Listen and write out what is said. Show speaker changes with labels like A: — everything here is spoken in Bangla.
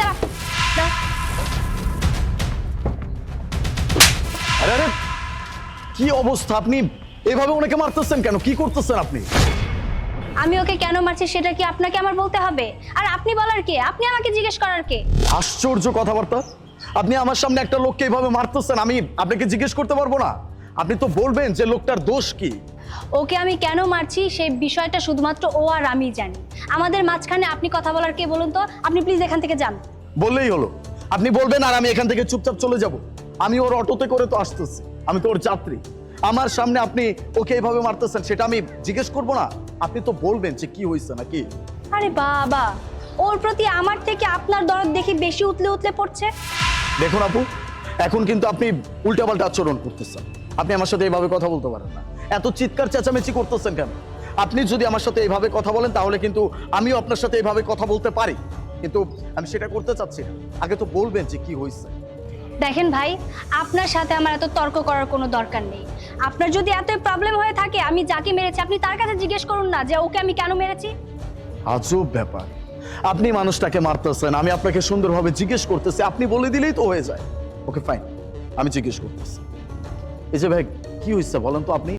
A: দাঁড়া।
B: আরে আরে কি অবস্থা আপনি? এভাবে ওনাকে মারতেছেন কেন? কি করতেছেন আপনি?
A: আমি ওকে কেন মারছি সেটা কি আপনাকে আমার বলতে হবে? আর আপনি বলার কে? আপনি আমাকে জিজ্ঞেস করার কে?
B: আশ্চর্য কথাবার্তা। আপনি আমার সামনে একটা লোককে এইভাবে মারতেছেন আমি আপনাকে জিজ্ঞেস করতে পারব না। আপনি তো বলবেন যে লোকটার দোষ কি?
A: ওকে আমি কেন মারছি সেই বিষয়টা শুধুমাত্র ও আর আমি জানি। আমাদের মাঝখানে আপনি কথা বলার কে বলুন তো? আপনি প্লিজ এখান থেকে যান।
B: বললেই হলো। আপনি বলবেন আর আমি এখান থেকে চুপচাপ চলে যাব। আমি ওর অটোতে করে তো আসতেছি। আমি তো ওর যাত্রী। আমার সামনে আপনি ওকে এইভাবে মারতেছেন সেটা আমি জিজ্ঞেস করব না। আপনি তো বলবেন যে কি হয়েছে নাকি।
A: আরে বাবা ওর প্রতি আমার থেকে আপনার দরদ দেখি বেশি উতলে উতলে পড়ছে?
B: দেখুন আপু এখন কিন্তু আপনি উল্টাপাল্টা আচরণ করতেছেন। আপনি আমার সাথে এইভাবে কথা বলতে পারেন না। এত চিৎকার চেঁচামেচি করতেছেন কেন? আপনি যদি আমার সাথে এইভাবে কথা বলেন তাহলে কিন্তু আমিও আপনার সাথে এইভাবে কথা বলতে পারি। কিন্তু আমি সেটা করতে চাচ্ছি না। আগে তো বলবেন যে কি হয়েছে।
A: দেখেন ভাই আপনার সাথে আমার এত তর্ক করার কোনো দরকার নেই। আপনার যদি এত প্রবলেম হয়ে থাকে আমি যাকে মেরেছি আপনি তার কাছে জিজ্ঞেস করুন না যে ওকে আমি কেন মেরেছি।
B: আজব ব্যাপার। আপনি মানুষটাকে মারতেছেন আমি আপনাকে সুন্দরভাবে জিজ্ঞেস করতেছি আপনি বলে দিলেই তো হয়ে যায়। ওকে ফাইন আমি জিজ্ঞেস করতেছি। এই যে ভাই কি হয়েছে বলেন তো আপনি?